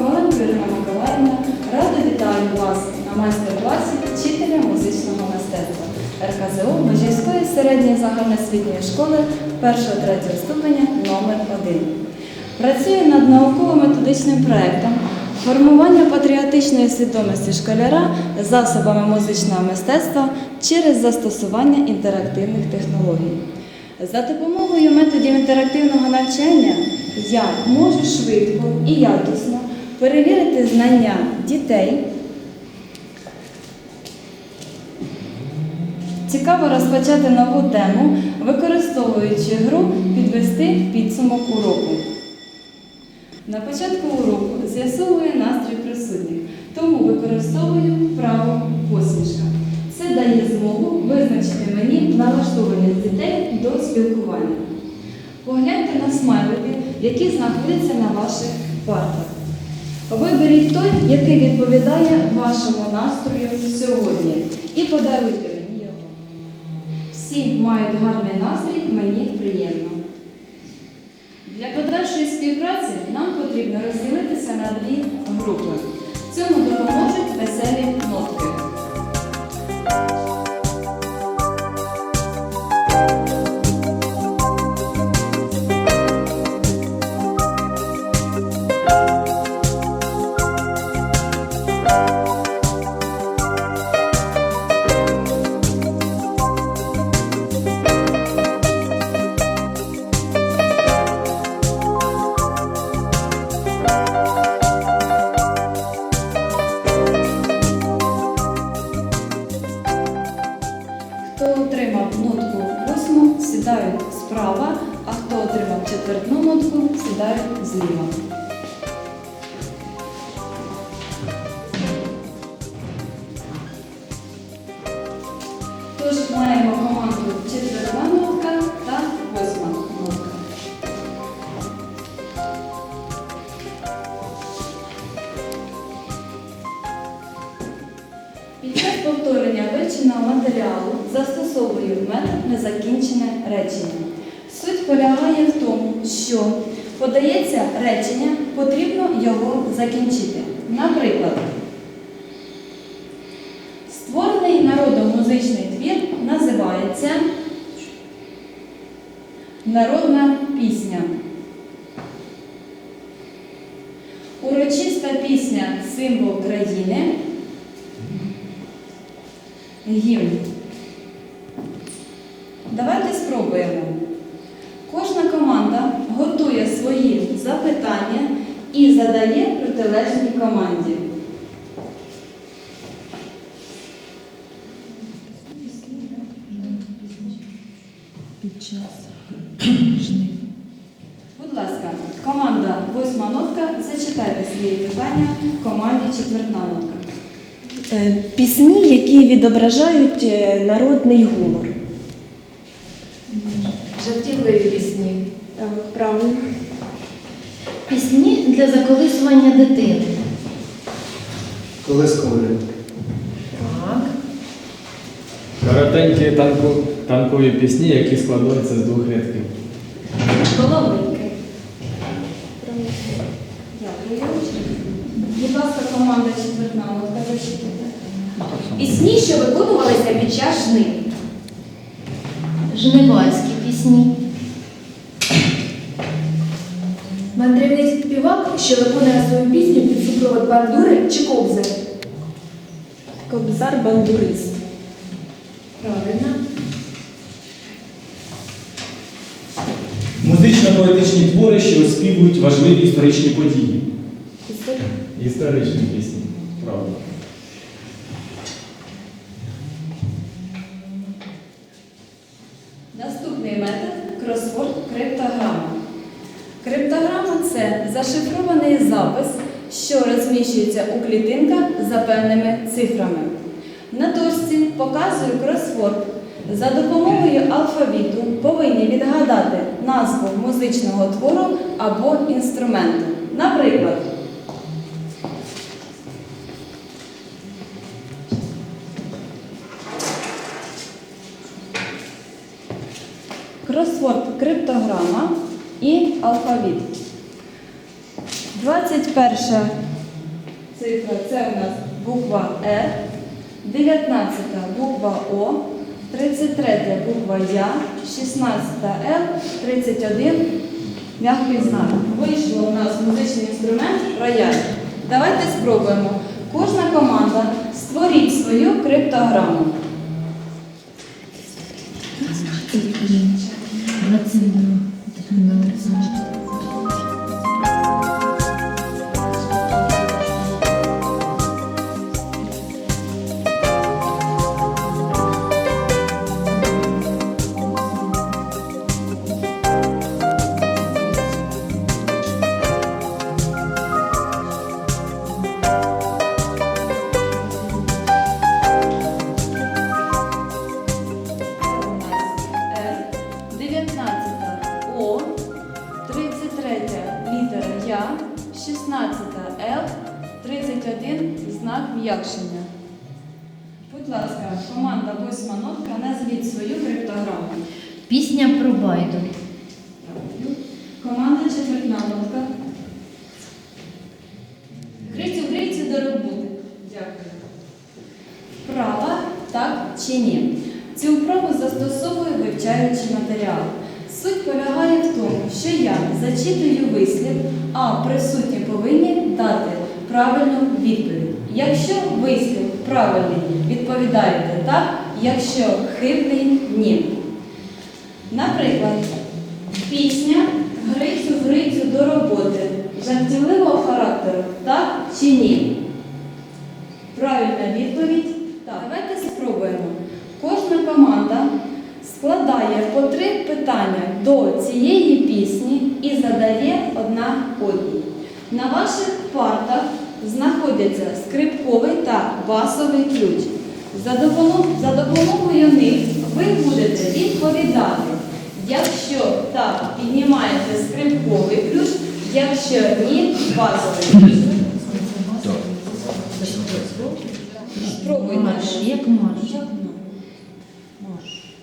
Романенко Ірина Миколаївна, радо вітаю вас на майстер-класі вчителя музичного мистецтва РКЗО Межівської середньої загальноосвітньої школи 1-3 ступеня номер 1 Працюю над науково-методичним проєктом формування патріотичної свідомості школяра засобами музичного мистецтва через застосування інтерактивних технологій. За допомогою методів інтерактивного навчання я можу швидко і якісно перевірити знання дітей, цікаво розпочати нову тему, використовуючи гру підвести підсумок уроку. На початку уроку з'ясовую настрій присутніх, тому використовую право посмішка. Це дає змогу визначити мені налаштованість дітей до спілкування. Погляньте на смайлики, які знаходяться на ваших партах. Виберіть той, який відповідає вашому настрою сьогодні, і подаруйте мені його. Всі мають гарний настрій, мені приємно. Для подальшої співпраці нам потрібно розділитися на дві групи. Цьому допоможуть веселі нотки. Нотку, сідають зліва. Що подається речення, потрібно його закінчити. Наприклад, створений народом музичний твір називається Народна пісня. Урочиста пісня символ країни. Гімн. Давайте спробуємо. Кожна команда готує свої запитання і задає протилежній команді. Під час. Будь ласка, команда восьма нотка, зачитайте свої питання команді четвертна нотка. Е, Пісні, які відображають е, народний гумор. Жартівливі пісні. Так, правильно. Пісні для заколисування дитини. Колисковий. Так. Коротенькі танку, танкові пісні, які складаються з двох рядків. Головинки. Дякую. Будь ласка, команда четвертна нотка, зачитайте. Пісні, що виконувалися під час жнив. Жнивальські пісні. Мандрівний співак, що виконує свою пісню під супровод бандури чи кобзи. Кобзар бандурист. Правильно. Музично-поетичні твори, що оспівують важливі історичні події. Історичні пісні. Правда. Наступний метод кросворд криптограма. Криптограма це зашифрований запис, що розміщується у клітинках за певними цифрами. На дошці показую кросворд. За допомогою алфавіту повинні відгадати назву музичного твору або інструменту. Наприклад, кросворд криптограма і алфавіт. 21 цифра це у нас буква Р, 19 буква О, 33 буква Я, 16 Л, 31 м'який знак. Вийшло у нас музичний інструмент рояль. Давайте спробуємо. Кожна команда створіть свою криптограму. 22, Jesus. М'якшення. Будь ласка, команда восьма нотка, назвіть свою криптограму. Пісня про байду. Команда четвертна нотка. Грицю, грицю до роботи. Дякую. Вправа так чи ні? Цю вправу застосовую вивчаючи матеріал. Суть полягає в тому, що я зачитую вислів, а присутні повинні дати правильну відповідь. Якщо вислів правильний, відповідаєте так, якщо хибний ні. Наприклад, пісня Грицю Грицю до роботи жартівливого характеру, так чи ні? Правильна відповідь так. Давайте спробуємо. Кожна команда складає по три питання до цієї пісні і задає одна одній. На ваших партах знаходяться скрипковий та басовий ключ. За допомогою, них ви будете відповідати. Якщо так, піднімаєте скрипковий ключ, якщо ні, басовий ключ. Спробуйте. Марш, як марш. Марш.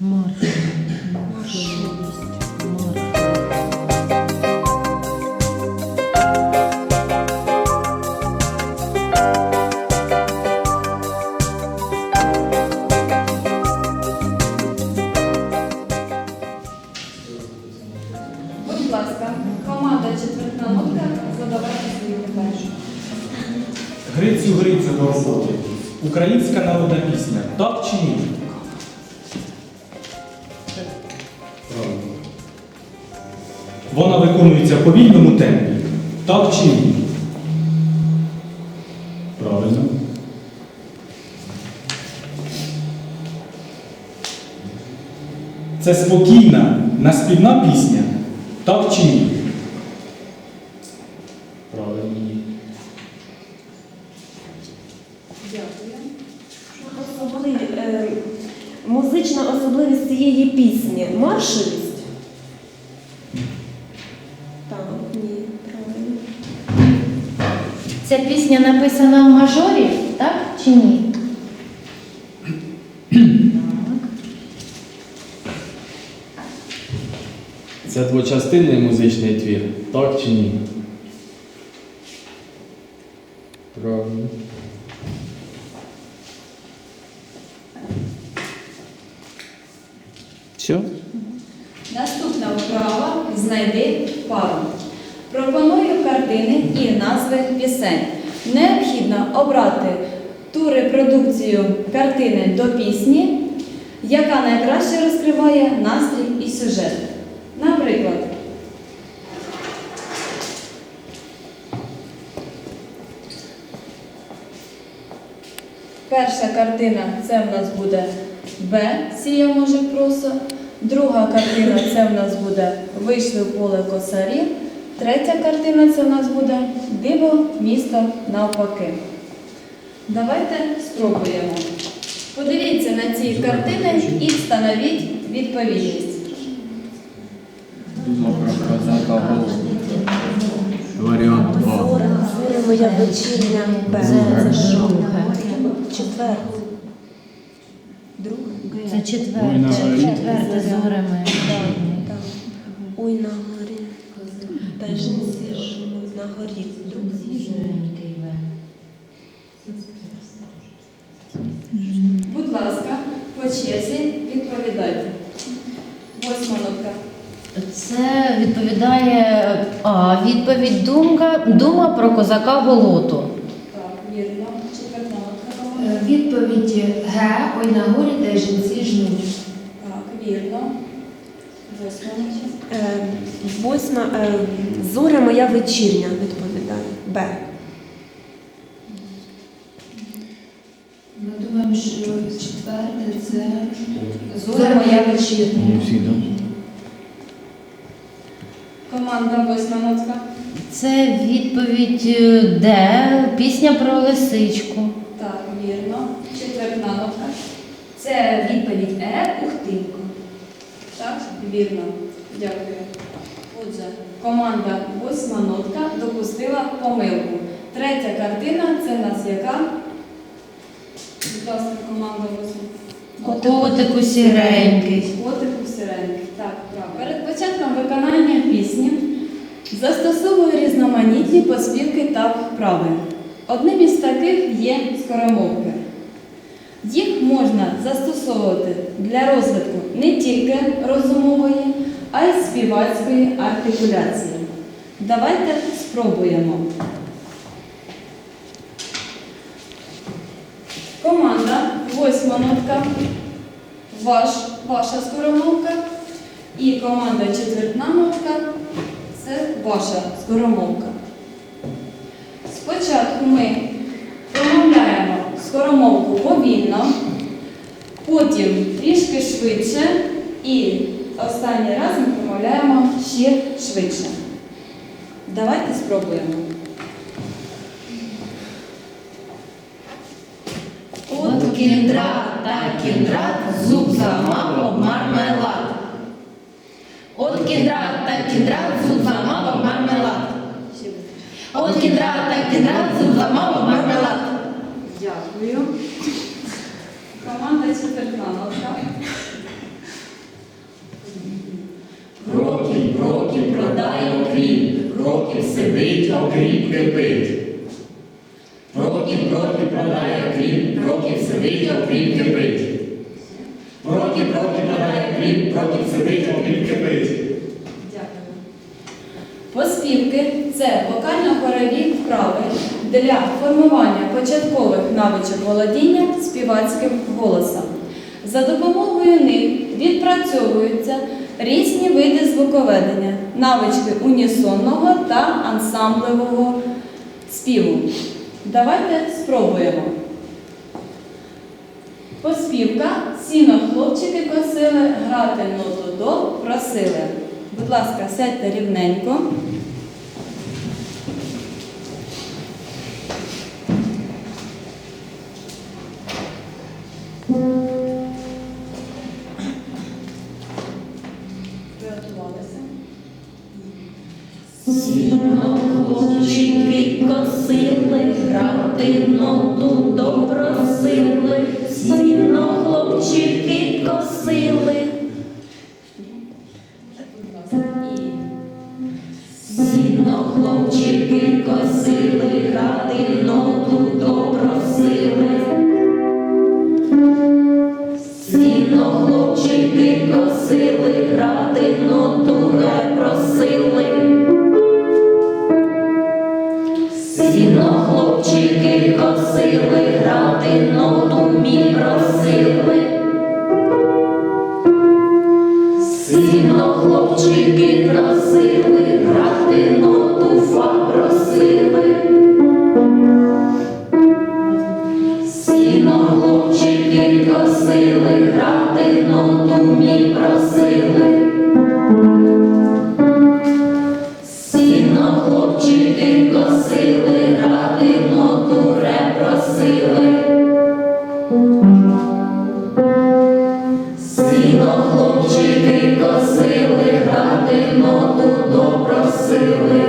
Марш. Марш. Грицю до роботи. Українська народна пісня. Так чи ні? Вона виконується в повільному темпі. Так чи ні? Правильно. Це спокійна, наспівна пісня. Так чи ні? Правильно. Ні. Дякую. Особливі, е, музична особливість цієї пісні маршовість? Так, ні, правильно. Ця пісня написана в мажорі, так чи ні? Це двочастинний музичний твір, так чи ні? Правильно. Все? Наступна вправа знайди пару. Пропоную картини і назви пісень. Необхідно обрати ту репродукцію картини до пісні, яка найкраще розкриває настрій і сюжет. Наприклад, перша картина це в нас буде Б, сія може просо. Друга картина це в нас буде Вийшли в поле косарі. Третя картина це в нас буде Диво місто навпаки. Давайте спробуємо. Подивіться на ці картини і встановіть відповідність. Варіант Зоря, зоря моя вечірня Б. Це Це що? друге. Четверте. Друге? Це четверте, четверте зорями. Так. Ой, на горі. Теж сіж на горі. Друге. По черзі відповідайте. Восьма нотка. Це відповідає а, відповідь думка, дума про козака Голоту. Так, вірно. Четверта нотка. Е, Відповідь Г. Ой на горі та й жінці жнуть. Так, вірно. Восьма. Е, Восьма. е, Зоря моя вечірня відповідає. Б. Ми думаємо, що четверте це зоря моя вечірня. Команда восьма нотка. Це відповідь е, Д. Пісня про лисичку. Так, вірно. Четверта нотка. Це відповідь Е, Ухтинко. Так, вірно. Дякую. Отже, команда восьма нотка допустила помилку. Третя картина це в нас яка? Будь ласка, команда восьма. Котику сіренький. Котику сиренький. Так, правильно. Перед початком виконання пісні застосовую різноманітні поспівки та вправи. Одним із таких є скоромовки. Їх можна застосовувати для розвитку не тільки розумової, а й співацької артикуляції. Давайте спробуємо. Команда восьма нотка. Ваш, ваша скоромовка. І команда четвертна нотка це ваша скоромовка. Спочатку ми повільно, потім трішки швидше і останній раз ми промовляємо ще швидше. Давайте спробуємо. От кіндрат та кіндрат, зуб замав мармелад. От кіндрат та кіндрат, зуб замав мармелад. От кіндрат та кіндрат, зуб замав мармелад. Дякую. Команда четвертна нотка. Років, років продає окріп, років сидить, окріп кипить. Років, років продає окріп, років сидить, окріп кипить. Років, років продає окріп, років сидить, окріп кипить. Дякую. Поспівки це вокально-хорові вправи для формування початкових навичок володіння співацьким голосом. За допомогою них відпрацьовуються різні види звуковедення, навички унісонного та ансамблевого співу. Давайте спробуємо. Поспівка сіно хлопчики косили, грати ноту до просили. Будь ласка, сядьте рівненько. Косили, грати ноту допросили, Сіно хлопчики просили, Сіно хлопчики косили, грати ноту допросили.